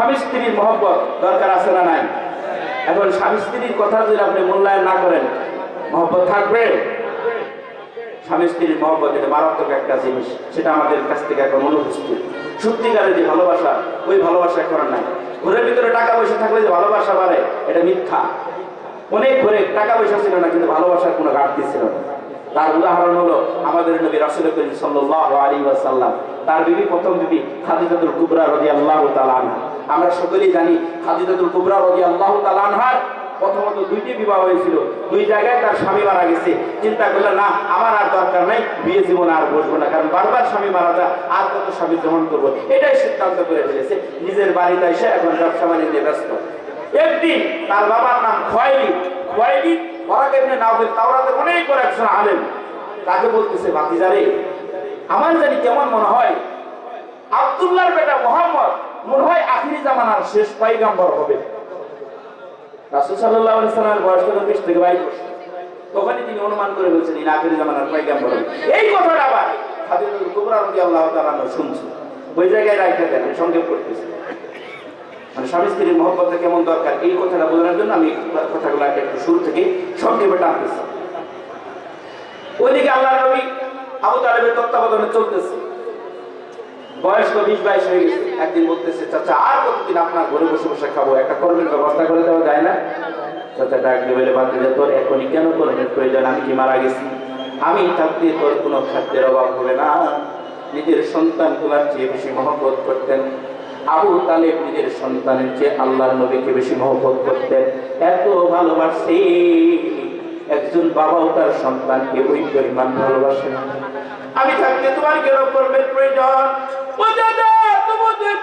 স্বামী স্ত্রীর মহব্বত দরকার আছে না নাই? এখন স্বামী স্ত্রীর কথা যদি আপনি মূল্যায়ন না করেন, মহব্বত থাকবে? স্বামী স্ত্রীর মহব্বত এটা মারাত্মক একটা জিনিস, সেটা আমাদের কাছ থেকে এখন অনুপস্থিত। সত্যিকারের যে ভালোবাসা, ওই ভালোবাসা এখন নাই। ঘরের ভিতরে টাকা পয়সা থাকলে যে ভালোবাসা বাড়ে, এটা মিথ্যা। অনেক ঘরে টাকা পয়সা ছিল না, কিন্তু ভালোবাসার কোনো ঘাটতি ছিল না। তার উদাহরণ হলো আমাদের নবী রাসুল করিম সাল্লাল্লাহু আলাইহি ওয়াসাল্লাম। তার বিবি প্রথম বিবি খাদিজাতুল কুবরা রাদিয়াল্লাহু তাআলা আনহা। আমরা সকলেই জানি খাদিজাতুল কুবরা রাদিয়াল্লাহু তাআলা আনহার প্রথমত দুইটি বিবাহ হয়েছিল। দুই জায়গায় তার স্বামী মারা গেছে। চিন্তা করলে না, আমার আর দরকার নাই, বিয়ে জীবন আর বসবো না, কারণ বারবার স্বামী মারা যায় আর কত স্বামী গ্রহণ করব? এটাই সিদ্ধান্ত করে ফেলেছে। নিজের বাড়িতে এসে এখন ব্যবসা বাণিজ্যে ব্যস্ত। একদিন তার বাবার নাম খয়লি খয়লি ওরা কেমনে না হবে তাওরাতে অনেক বড় একজন আলেম। তাকে বলতেছে ভাতিজারে আমার জানি কেমন মনে হয়, আব্দুল্লাহর বেটা মোহাম্মদ মনে হয় আখিরি জামানার শেষ পাইগাম্বর হবে। রাসূল আলাইহি সাল্লামের বয়স তখন 20 থেকে 22 বছর তখনই তিনি অনুমান করে বলছেন, ইনি আখিরি জামানার পাইগাম্বর এই কথাটা আবার খাদিজাতুল কুবরা রাদিয়াল্লাহু তাআলা শুনছে। ওই জায়গায় রাখতে দেন সংক্ষেপ করতেছি। মানে স্বামী স্ত্রীর মহব্বতটা কেমন দরকার, এই কথাটা বোঝানোর জন্য আমি কথাগুলো একটু শুরু থেকে সংক্ষেপে টানতেছি। ওইদিকে আল্লাহ নবী আবু তালেবের তত্ত্বাবধানে চলতেছে। বয়স্ক বিশ বাইশ হয়ে গেছে। একদিন বলতেছে, চাচা, আর কতদিন আপনার ঘরে বসে বসে খাব? একটা কর্মের ব্যবস্থা করে দেওয়া যায় না? চাচা ডাক দিয়ে বলে দিলে তোর এখনই কেন কর্মের প্রয়োজন? আমি কি মারা গেছি? আমি থাকতে তোর কোনো খাদ্যের অভাব হবে না। নিজের সন্তানগুলার চেয়ে বেশি মহব্বত করতেন। আবু তালেব নিজের সন্তানের চেয়ে আল্লাহর নবীকে বেশি মহব্বত করতেন। এত ভালোবাসে। একজন বাবাও তার সন্তানকে ওই পরিমাণ ভালোবাসে আমি থাকতে তোমার কেন কর্মের প্রয়োজন?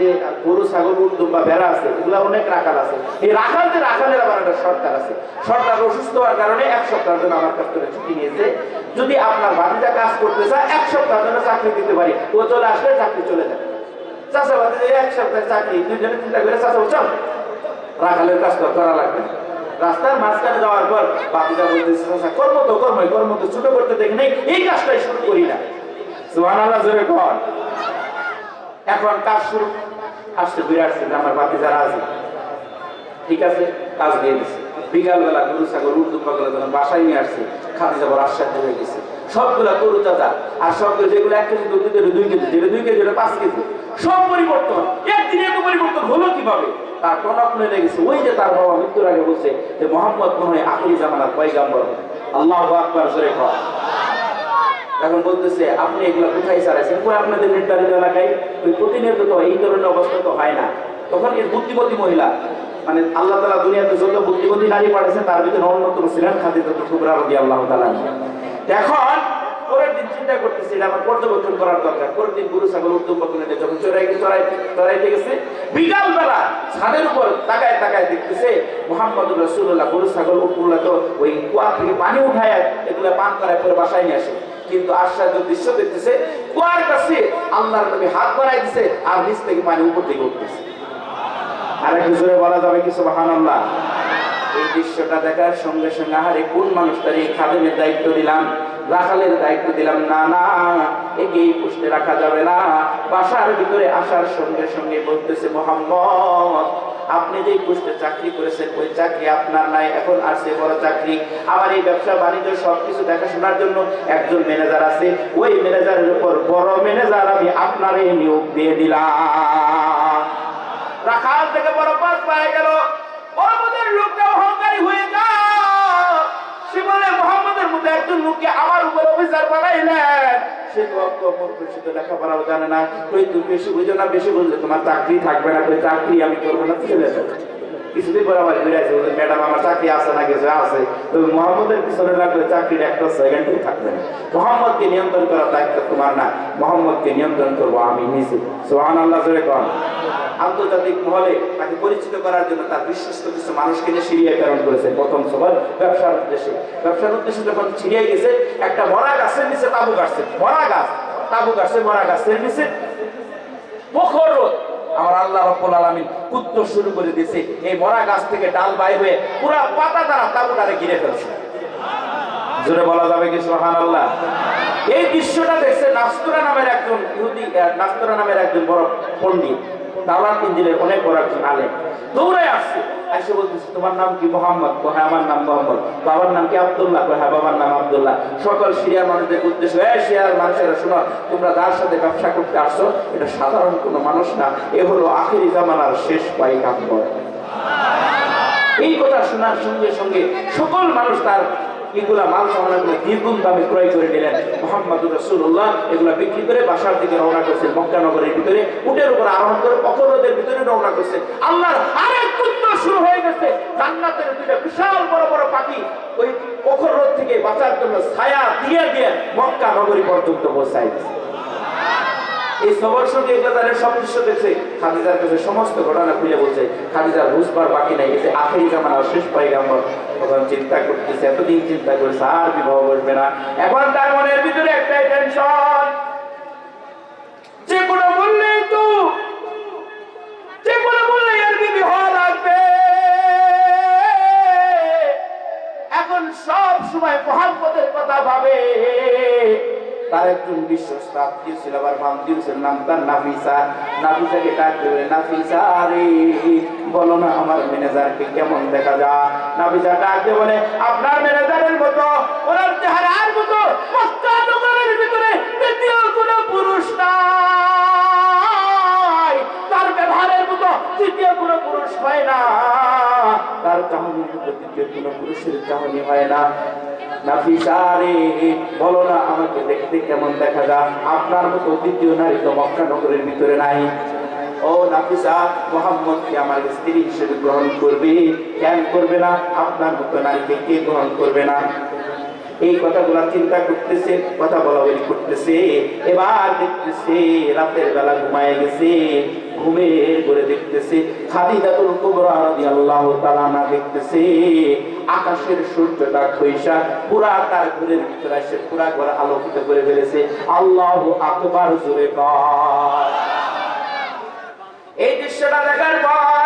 যে গরু, ছাগল, উর্দু বা ভেড়া আছে, এগুলো অনেক রাখাল আছে। এই রাখাল যে রাখালের আবার একটা সরকার আছে। সরকার অসুস্থ হওয়ার কারণে এক সপ্তাহের জন্য আমার কাছ থেকে ছুটি নিয়েছে। যদি আপনার বাড়িটা কাজ করতে চায়, এক সপ্তাহের জন্য চাকরি দিতে পারি। ও চলে আসলে চাকরি চলে যায়। চাষা বাদে এক সপ্তাহের চাকরি দুজনে চিন্তা করে চাষা চল। রাখালের কাজ করা লাগবে না। রাস্তার মাঝখানে যাওয়ার পর বাপিটা বলতেছে কর্ম তো কর্মই, কর্ম তো ছোট করতে দেখি নেই, এই কাজটাই শুরু করি না। সুহান জোরে কর এখন কাজ শুরু। আসতে ঘুরে আসছে আমার বাতি যারা আছে, ঠিক আছে, কাজ দিয়ে দিচ্ছে বিকালবেলা গরু ছাগল, উর্দু পাগল যখন বাসায় নিয়ে আসছে খাতে যাবার আশ্বাস হয়ে গেছে। সবগুলা গরু চাচা আর সবগুলো যেগুলো এক কেজি দুধ দিতে দুই কেজি যেটা দুই কেজি পাঁচ কেজি। সব পরিবর্তন, একদিনে এত পরিবর্তন হলো কীভাবে? তার টনক মেরে গেছে, ওই যে তার বাবা মৃত্যুর আগে বলছে যে, মোহাম্মদ মনে হয় আখিরি জামানার পয়গাম্বর আল্লাহ আকবার, জোরে কর এখন বলতেছে, আপনি এগুলো কোথায় চালাইছেন? কই আপনাদের নির্ধারিত এলাকায় ওই প্রতিনিয়ত তো এই ধরনের অবস্থা তো হয় না। তখন এর বুদ্ধিমতী মহিলা মানে আল্লাহ তালা দুনিয়াতে যত বুদ্ধিমতী নারী পাঠিয়েছে তার ভিতরে অন্যতম ছিলেন খাদি তত শুভরা রবি আল্লাহ তালা এখন পরের দিন চিন্তা এটা আমার পর্যবেক্ষণ করার দরকার। পরের দিন গরু, ছাগল যখন চড়াই চড়াই চড়াইতে গেছে ছাদের উপর তাকায় তাকায় দেখতেছে মোহাম্মদ রসুল্লাহ গরু, ছাগল উঠগুলা তো ওই কুয়া থেকে পানি উঠায়, এগুলো পান করায় পরে বাসায় নিয়ে আসে। কিন্তু আশ্চর্য দৃশ্য দেখতেছে, কুয়ার কাছে আল্লাহর নবী হাত বাড়াই দিছে আর নিচ থেকে পানি উপর দিকে উঠতেছে। আর একটু জোরে বলা যাবে কি এই দৃশ্যটা দেখার সঙ্গে সঙ্গে, আহারে, কোন মানুষটার এই খাদেমের দায়িত্ব দিলাম, রাখালের দায়িত্ব দিলাম? না না একে পুষ্টে রাখা যাবে না। বাসার ভিতরে আসার সঙ্গে সঙ্গে বলতেছে, মোহাম্মদ আপনি যে পোস্টে চাকরি করেছেন, ওই চাকরি আপনার নাই, এখন আসছে বড় চাকরি। আমার এই ব্যবসা, বাণিজ্য, সবকিছু দেখাশোনার জন্য একজন ম্যানেজার আছে। ওই ম্যানেজারের উপর বড় ম্যানেজার আমি আপনার নিয়োগ দিয়ে দিলাম। রাখাল থেকে বড় পাস পায়ে গেল। সে তো মূর্খসিত লেখাপড়াও জানে না। কই তুমি বেশি বুঝো না, বেশি বুঝলে তোমার চাকরি থাকবে না কই চাকরি আমি করব না যাবে কিছুদিন পরে আমার ঘুরে আসে, বলে, ম্যাডাম, আমার চাকরি আছে না, কিছু আছে। তবে মোহাম্মদের পিছনে লাগলে চাকরির একটা সেকেন্ডও থাকবে না। মোহাম্মদকে নিয়ন্ত্রণ করার দায়িত্ব তোমার না। মোহাম্মদকে নিয়ন্ত্রণ করব আমি নিজে। সোহান আল্লাহ জোরে কন। আন্তর্জাতিক মহলে তাকে পরিচিত করার জন্য তার বিশ্বস্ত কিছু মানুষকে নিয়ে সিরিয়ায় প্রেরণ করেছে প্রথম সবার ব্যবসার উদ্দেশ্যে। ব্যবসার উদ্দেশ্যে যখন সিরিয়ায় গেছে, একটা মরা গাছের নিচে তাবু গাছছে মরা গাছ, তাবু গাছে, মরা গাছের নিচে। প্রখর। আমার আল্লাহ রব্বুল আলামিন উত্তর শুরু করে দিয়েছে। এই মরা গাছ থেকে ডাল বাই হয়ে পুরা পাতা দ্বারা তাবুটারে ঘিরে ফেলছে। জোরে বলা যাবে কি সোহান আল্লাহ এই দৃশ্যটা দেখছে নাস্তুরা নামের একজন ইহুদি নাস্তুরা নামের একজন বড় পণ্ডিত। দাওলাত ইঞ্জিনের অনেক বড় একজন আলেম। দৌড়ে আসছে। এসে বলতেছে, তোমার নাম কি মোহাম্মদ? কো হ্যাঁ আমার নাম মোহাম্মদ। বাবার নাম কি আব্দুল্লাহ? কো হ্যাঁ বাবার নাম আব্দুল্লাহ। সকল সিরিয়ার মানুষদের উদ্দেশ্য হ্যাঁ সিরিয়ার মানুষেরা, শোনো, তোমরা যার সাথে ব্যবসা করতে আসছো, এটা সাধারণ কোনো মানুষ না। এ হলো আখেরি জামানার শেষ পাইকাম্বর এই কথা শোনার সঙ্গে সঙ্গে সকল মানুষ তার এগুলা মাল সামানাগুলো দ্বিগুণ দামে ক্রয় করে নিলেন মোহাম্মদুর রসুল্লাহ এগুলা বিক্রি করে বাসার দিকে রওনা করছেন মক্কানগরের ভিতরে। উটের উপর আরোহণ করে অপরাধের ভিতরে রওনা করছে আল্লাহর আরেক শুরু হয়ে গেছে। জান্নাতের দুইটা বিশাল বড় বড় পাখি ওই অখর রোদ থেকে বাঁচার জন্য ছায়া দিয়ে দিয়ে মক্কা নগরী পর্যন্ত বসাই দিচ্ছে এই সবার সঙ্গে এগুলো তাদের সব দৃশ্য দেখছে। খাদিজার কাছে সমস্ত ঘটনা খুলে বলছে খাদিজার বুঝবার বাকি নাই এতে আখেরি জামানার শেষ পাইগাম্বর তখন চিন্তা করতেছে, এতদিন চিন্তা করেছে, আর বিবাহ বসবে না। এখন তার মনের ভিতরে একটাই টেনশন যে কোনো মূল্যেই তো, যে কোনো মূল্যে এর বিবি হওয়া লাগবে। এখন সব সময় মোহাম্মদের কথা ভাবে। তার একজন বিশ্বস্ত আত্মীয় ছিল, আবার ছিল নাম তার নাফিসা। নাফিসাকে ডাক দেবে নাফিসা রে, বলো না আমার ম্যানেজারকে কেমন দেখা যায়? নাফিসা ডাক দিয়ে বলে, আপনার ম্যানেজারের মতো, ওনার চেহারার মতো মক্কা ভিতরে দ্বিতীয় কোনো পুরুষ নাই। তার ব্যবহারের মতো তৃতীয় কোনো পুরুষ হয় না। তার চাহনির মতো দ্বিতীয় কোনো পুরুষের চাহনি হয় না। নাফিসা রে বলো না, আমাকে দেখতে কেমন দেখা যায়? আপনার মতো দ্বিতীয় নারী তো মক্কা নগরের ভিতরে নাই। ও নাফিসা মোহাম্মদকে আমার স্ত্রী হিসেবে গ্রহণ করবে? কেন করবে না? আপনার মতো নারীকে কে গ্রহণ করবে না? এই কথাগুলা চিন্তা করতেছে, কথা বলা বলি করতেছে। এবার দেখতেছে, রাতের বেলা ঘুমায় গেছে করে দেখতেছে দেখতেছে, আকাশের সূর্যটা খৈসা পুরা তার ঘরের ভিতরে এসে পুরা ঘর আলোকিত করে ফেলেছে। আল্লাহু আকবার, জোরে কর এই দৃশ্যটা দেখার পর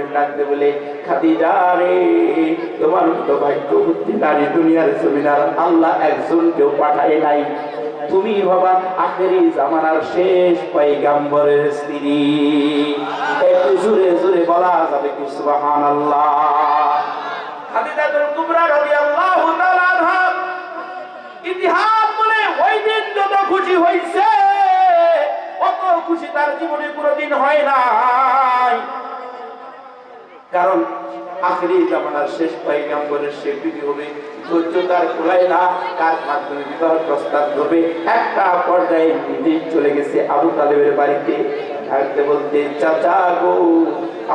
নফেল ডাকতে বলে তোমার তো ভাগ্যবুদ্ধি নারী দুনিয়ার জমিনার আল্লাহ একজন কেউ পাঠায় নাই। তুমি বাবা, আখেরি জামানার শেষ পয়গাম্বরের স্ত্রী। একটু জোরে জোরে বলা যাবে কি, সুবহানাল্লাহ। খাদিজাতুল কুবরা রাদিয়াল্লাহু দিন তার জীবনে কোনোদিন হয় নাই। কারণ আখেরি জামানার শেষ পাইগাম্বরের বিধি হবে, ধৈর্য তার কুলায় না কার মাধ্যমে বিবাহ প্রস্তাব করবে একটা পর্যায়ে নিজে চলে গেছে আবু তালেবের বাড়িতে। থাকতে বলতে, চাচা গো,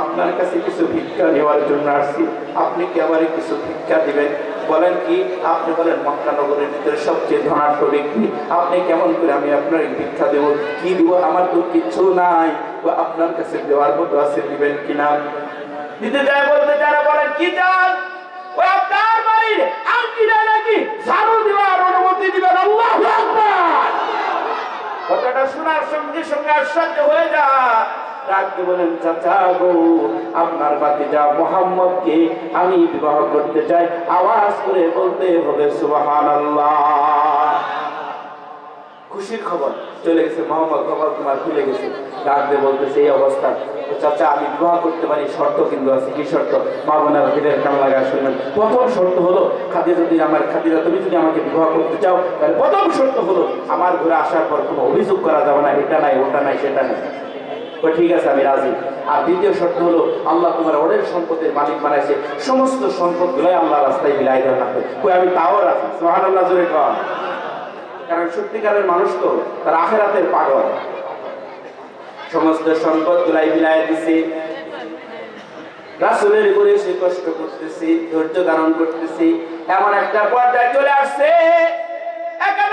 আপনার কাছে কিছু ভিক্ষা নেওয়ার জন্য আসছি। আপনি কি আবার কিছু ভিক্ষা দিবেন? বলেন কি, আপনি বলেন মক্কা নগরের ভিতরে সবচেয়ে ধনাঢ্য ব্যক্তি। আপনি কেমন করে আমি আপনার ভিক্ষা দেব? কি দিব? আমার তো কিচ্ছু নাই। আপনার কাছে দেওয়ার মতো আছে দিবেন কিনা? দিতে যায় বলতে যারা বলেন, কি চান? ওই আপনার বাড়ির নাকি ঝাড়ু দেওয়ার অনুমতি দিবেন? আল্লাহু কথাটা শোনার সঙ্গে সঙ্গে আশ্চর্য হয়ে যা ডাকতে বলেন, চাচা গো, আপনার বাতিজা মোহাম্মদকে আমি বিবাহ করতে চাই। আওয়াজ করে বলতে হবে, সুবহানাল্লাহ। খুশির খবর। চলে গেছে, মোহাম্মদ কপাল তোমার খুলে গেছে। ডাক দিয়ে বলতেছে এই অবস্থা। চাচা, আমি বিবাহ করতে পারি, শর্ত কিন্তু আছে। কি শর্ত? মা বোনের ভিতরে কেমন লাগা শুনবেন। প্রথম শর্ত হলো, খাদিজা যদি আমার খাদিজা, তুমি যদি আমাকে বিবাহ করতে চাও, তাহলে প্রথম শর্ত হলো, আমার ঘরে আসার পর কোনো অভিযোগ করা যাবে না, এটা নাই, ওটা নাই, সেটা নাই। তো ঠিক আছে, আমি রাজি। আর দ্বিতীয় শর্ত হলো, আল্লাহ তোমার অনেক সম্পদের মালিক বানাইছে। সমস্ত সম্পদ সম্পদগুলোই আল্লাহ রাস্তায় বিলাই দেওয়া কই, আমি তাও রাখি সোহান আল্লাহ জোরে কর কারণ সত্যিকারের মানুষ তো তার আখেরাতের পাগল। সমস্ত সম্পদ গুলাই বিলাই দিছে। রাসুলের উপরে সে কষ্ট করতেছি, ধৈর্য ধারণ করতেছি। এমন একটা পর্যায়ে চলে আসছে। একেবারে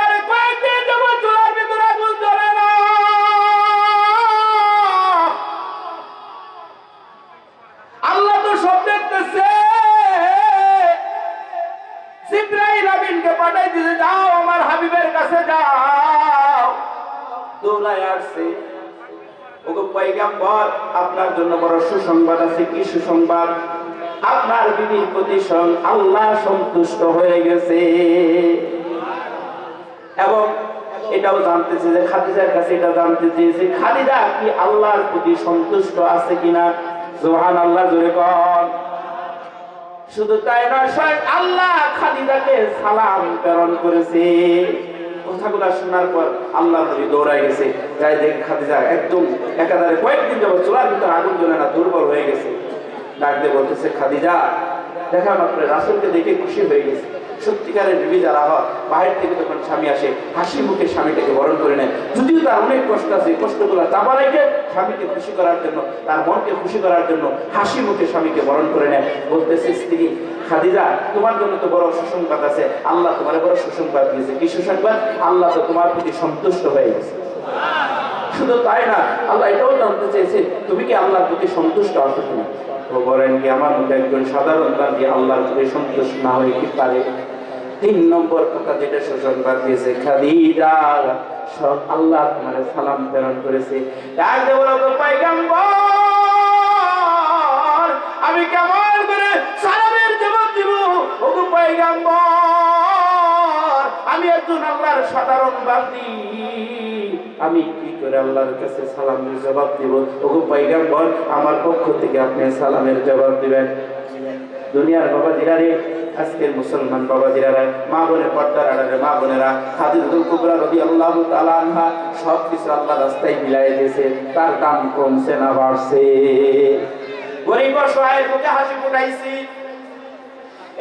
বড় সুসংবাদ আছে, কি সুসংবাদ? আপনার বিবির প্রতি আল্লাহ সন্তুষ্ট হয়ে গেছে। এবং এটাও জানতেছে যে খাদিজার কাছে এটা জানতে চেয়েছে খাদিজা কি আল্লাহর প্রতি সন্তুষ্ট আছে কিনা? জোহান আল্লাহ জোরে কর শুধু তাই নয়, স্বয়ং আল্লাহ খাদিজাকে সালাম প্রেরণ করেছে। কথাগুলো শোনার পর আল্লাহ নবী দৌড়ায় গেছে। যাই দেখ খাদিজা, একদম একাধারে কয়েকদিন যাব চুলার ভিতরে আগুন জ্বলে না, দুর্বল হয়ে গেছে। ডাক দিয়ে বলতেছে, খাদিজা, দেখা মাত্র রাসুলকে দেখে খুশি হয়ে গেছে। সত্যিকারের বিবি যারা হয়, বাহির থেকে যখন স্বামী আসে, হাসি মুখে স্বামীটাকে বরণ করে নেয়। যদিও তার অনেক কষ্ট আছে কষ্টগুলো চাপা রেখে স্বামীকে খুশি করার জন্য, তার মনকে খুশি করার জন্য হাসি মুখে স্বামীকে বরণ করে নেয়। বলতেছে, স্ত্রী খাদিজা, তোমার জন্য তো বড় সুসংবাদ আছে। আল্লাহ তোমার বড় সুসংবাদ দিয়েছে। কি সুসংবাদ? আল্লাহ তো তোমার প্রতি সন্তুষ্ট হয়ে গেছে। শুধু তাই না, আল্লাহ এটাও জানতে চেয়েছে, তুমি কি আল্লাহর প্রতি সন্তুষ্ট আছো বলেন কি, আমার মধ্যে একজন সাধারণ বান্ধী আল্লাহর প্রতি সন্তুষ্ট না হয়ে কি পারে? তিন নম্বর কথা যেটা সুসংবাদ দিয়েছে, খাদিজা, সব আল্লাহ তোমার সালাম প্রেরণ করেছে। আমি কেমন করে সালামের একজন আল্লাহর সাধারণ বান্দি। আমি কি করে আল্লাহর কাছে সালামের জবাব দিব? ওগো পাইগাম্বর আমার পক্ষ থেকে আপনি সালামের জবাব দিবেন। দুনিয়ার বাবা জিরারে আজকের মুসলমান বাবা জিরারা মা বোনের পর্দার আড়ালে মা বোনেরা খাদিজুল কুবরা রবি আল্লাহ আনহা সব কিছু আল্লাহ রাস্তায় মিলাই দিয়েছে। তার দাম কমছে না, বাড়ছে। গরিব অসহায়ের মুখে হাসি ফুটাইছি।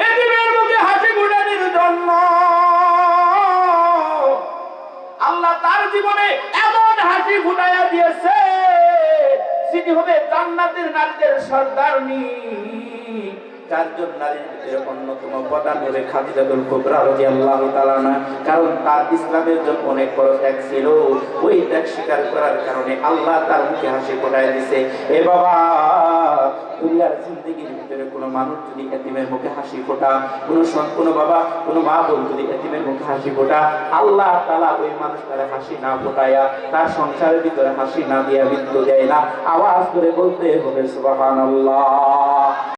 এতিমের মুখে হাসি ফুটানির জন্য। আল্লাহ তার জীবনে এমন হাসি ফুটাইয়া দিয়েছে যিনি হবে জান্নাতের নারীদের সর্দারনি। চারজন নারীর অন্যতম প্রধান খাদিজাতুল কুবরা রাদিয়াল্লাহু তাআলা না কারণ তার ইসলামের জন্য অনেক বড় ত্যাগ ছিল। ওই ত্যাগ স্বীকার করার কারণে আল্লাহ তার মুখে হাসি ফোটায় দিছে। এ বাবা, দুনিয়ার ভিতরে কোনো মানুষ যদি এতিমের মুখে হাসি ফোটা, কোনো কোনো বাবা, কোনো মা বোন যদি এতিমের মুখে হাসি ফোটা, আল্লাহ তাআলা ওই মানুষটারে হাসি না ফোটায়া, তার সংসারের ভিতরে হাসি না দিয়া মৃত্যু দেয় না। আওয়াজ করে বলতে হবে, সুবহানাল্লাহ।